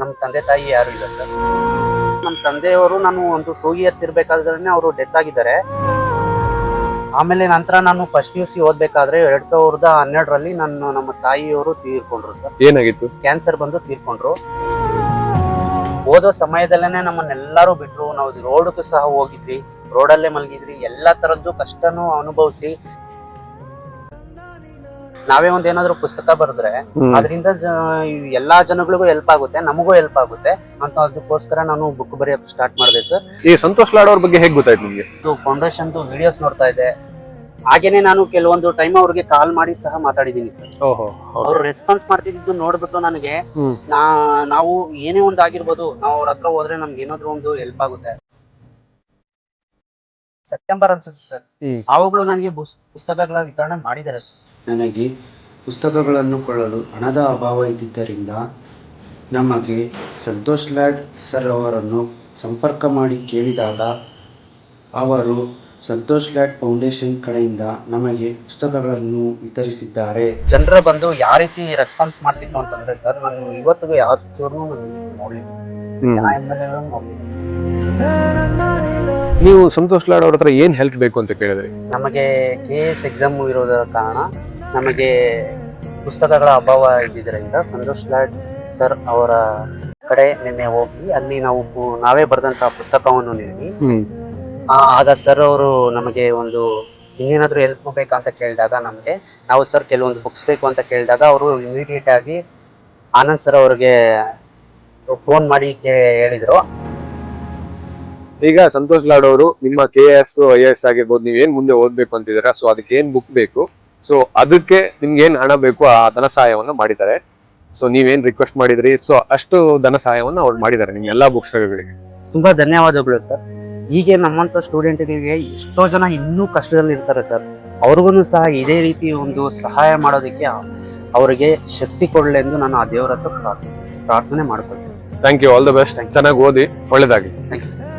ನಮ್ಮ ತಂದೆ ತಾಯಿ ಯಾರು ಇಲ್ಲ ಸರ್. ನಮ್ಮ ತಂದೆಯವರು ನಾನು ಒಂದು ಟೂ ಇಯರ್ಸ್ ಇರ್ಬೇಕಾದ್ರೆ ಅವರು ಡೆತ್ ಆಗಿದ್ದಾರೆ. ಆಮೇಲೆ ನಂತರ ನಾನು ಫಸ್ಟ್ ಯು ಸಿ ಓದ್ಬೇಕಾದ್ರೆ ಎರಡ್ ಸಾವಿರದ ಹನ್ನೆರಡರಲ್ಲಿ ನಾನು ನಮ್ಮ ತಾಯಿಯವರು ತೀರ್ಕೊಂಡ್ರು ಸರ್. ಏನಾಗಿತ್ತು? ಕ್ಯಾನ್ಸರ್ ಬಂದು ತೀರ್ಕೊಂಡ್ರು. ಓದೋ ಸಮಯದಲ್ಲೇನೆ ನಮ್ಮನ್ನೆಲ್ಲರೂ ಬಿಟ್ರು. ನಾವು ರೋಡ್ಗೂ ಸಹ ಹೋಗಿದ್ವಿ. ರೋಡಲ್ಲೇ ಮಲಗಿದ್ರಿ ಎಲ್ಲ ತರದ್ದು ಕಷ್ಟನೂ ಅನುಭವಿಸಿ. ನಾವೇ ಒಂದ್ ಏನಾದ್ರು ಪುಸ್ತಕ ಬರೆದ್ರೆ ಅದರಿಂದ ಎಲ್ಲಾ ಜನಗಳಿಗೂ ಹೆಲ್ಪ್ ಆಗುತ್ತೆ ನಮಗೂ ಹೆಲ್ಪ್ ಆಗುತ್ತೆ. ಅಂತ ಅದಕ್ಕೋಸ್ಕರ ನಾನು ಬುಕ್ ಬರೆಯೋಕೆ ಸ್ಟಾರ್ಟ್ ಮಾಡಿದೆ ಸರ್ ಈ ಸಂತೋಷ್ ಲಾಡ್ ಅವ್ರ ಬಗ್ಗೆ ಹೇಗೆ ಗೊತ್ತಾಯ್ತು ನಿಮಗೆ? ಫೌಂಡೇಶನ್ ವಿಡಿಯೋಸ್ ನೋಡ್ತಾ ಇದೆ ಹಾಗೇನೆ ನಾನು ಕೆಲವೊಂದು ಟೈಮ್ ಅವ್ರಿಗೆ ಕಾಲ್ ಮಾಡಿ ಸಹ ಮಾತಾಡಿದೀನಿ ಸರ್ ಅವ್ರು ರೆಸ್ಪಾನ್ಸ್ ಮಾಡ್ತಿದ್ದು ನೋಡ್ಬಿಟ್ಟು ನನಗೆ ನಾವು ಏನೇ ಒಂದು ಆಗಿರ್ಬೋದು ನಾವು ಅವ್ರ ಹತ್ರ ಹೋದ್ರೆ ನಮ್ಗೆ ಏನಾದ್ರು ಒಂದು ಹೆಲ್ಪ್ ಆಗುತ್ತೆ. ಸೆಪ್ಟೆಂಬರ್ ಅನ್ಸುತ್ತೆ ಸರ್ ಅವುಗಳು ನನಗೆ ಪುಸ್ತಕಗಳ ವಿತರಣೆ ಮಾಡಿದ್ದಾರೆ ಸರ್ ನನಗೆ ಪುಸ್ತಕಗಳನ್ನು ಕೊಳ್ಳಲು ಹಣದ ಅಭಾವ ಇದ್ದಿದ್ದರಿಂದ ನಮಗೆ ಸಂತೋಷ್ ಲ್ಯಾಡ್ ಸರ್ ಅವರನ್ನು ಸಂಪರ್ಕ ಮಾಡಿ ಕೇಳಿದಾಗ ಅವರು ಸಂತೋಷ್ ಲ್ಯಾಡ್ ಫೌಂಡೇಶನ್ ಕಡೆಯಿಂದ ನಮಗೆ ಪುಸ್ತಕಗಳನ್ನು ವಿತರಿಸಿದ್ದಾರೆ. ಜನರ ಬಂದು ಯಾವ ರೀತಿ ರೆಸ್ಪಾನ್ಸ್ ಮಾಡ್ತಿತ್ತು ಅಂತಂದ್ರೆ ಸರ್ ನಾನು ಇವತ್ತಿಗೂ ಯಾವ ಸಚಿವರನ್ನು ನೋಡ್ಲಿಲ್ಲ. ಯಾವ MLA ಗಳನ್ನು ನೋಡ್ಲಿಲ್ಲ. ನೀವು ಸಂತೋಷ್ ಲಾಡ್ ಅವ್ರ ಹತ್ರ ಏನ್ ಹೆಲ್ಪ್ ಬೇಕು ಅಂತ ಕೇಳಿದ್ರಿ? ನಮಗೆ ಕೆ ಎಸ್ ಎಕ್ಸಾಮ್ ಇರೋದರ ಕಾರಣ ನಮಗೆ ಪುಸ್ತಕಗಳ ಅಭಾವ ಇದ್ದಿದ್ದರಿಂದ ಸಂತೋಷ್ ಲಾಡ್ ಸರ್ ಅವರ ಕಡೆ ನಿನ್ನೆ ಹೋಗಿ ಅಲ್ಲಿ ನಾವು ಪು- ನಾವೇ ಬರೆದಂತಹ ಪುಸ್ತಕವನ್ನು ನೀಡಿ. ಆ- ಆಗ ಸರ್ ಅವರು ನಮಗೆ ಒಂದು ಇನ್ನೇನಾದ್ರೂ ಹೆಲ್ಪ್ ಬೇಕಂತ ಕೇಳಿದಾಗ ನಮಗೆ ನಾವು ಸರ್ ಕೆಲವೊಂದು ಬುಕ್ಸ್ ಬೇಕು ಅಂತ ಕೇಳಿದಾಗ ಅವರು ಇಮಿಡಿಯೇಟ್ ಆಗಿ ಆನಂದ್ ಸರ್ ಅವರಿಗೆ ಫೋನ್ ಮಾಡಿ ಕೇ- ಹೇಳಿದ್ರು. ಈಗ ಸಂತೋಷ್ ಲಾಡ್ ಅವರು ನಿಮ್ಮ ಕೆ ಎಸ್ ಐ ಎಸ್ ಆಗಿರ್ಬೋದು ನೀವೇನ್ ಏನ್ ಮುಂದೆ ಓದ್ಬೇಕು ಅಂತಿದ್ದೀರಾ? ಸೊ ಅದಕ್ಕೆ ಏನ್ ಬುಕ್ ಬೇಕು? ಸೊ ಅದಕ್ಕೆ ನಿಮ್ಗೆ ಏನ್ ಹಣ ಬೇಕು ಆ ಧನ ಸಹಾಯವನ್ನು ಮಾಡಿದ್ದಾರೆ. ಸೊ ನೀವೇನ್ ರಿಕ್ವೆಸ್ಟ್ ಮಾಡಿದ್ರಿ? ಸೊ ಅಷ್ಟು ಧನ ಸಹಾಯವನ್ನು ಅವ್ರು ಮಾಡಿದ್ದಾರೆ ನಿಮ್ ಎಲ್ಲಾ ಪುಸ್ತಕಗಳಿಗೆ ತುಂಬಾ ಧನ್ಯವಾದಗಳು ಸರ್. ಹೀಗೆ ನಮ್ಮಂತ ಸ್ಟೂಡೆಂಟ್ಗಳಿಗೆ ಎಷ್ಟೋ ಜನ ಇನ್ನೂ ಕಷ್ಟದಲ್ಲಿ ಇರ್ತಾರೆ ಸರ್. ಅವ್ರಿಗೂ ಸಹ ಇದೇ ರೀತಿ ಒಂದು ಸಹಾಯ ಮಾಡೋದಕ್ಕೆ ಅವರಿಗೆ ಶಕ್ತಿ ಕೊಡಲಿ ಎಂದು ನಾನು ಆ ದೇವರ ಹತ್ರ ಪ್ರಾರ್ಥನೆ ಪ್ರಾರ್ಥನೆ ಮಾಡ್ಕೊಳ್ತೀನಿ. Thank you all the best ಚೆನ್ನಾಗಿ ಓದಿ. ಒಳ್ಳೇದಾಗಿ ಥ್ಯಾಂಕ್ ಯು ಸರ್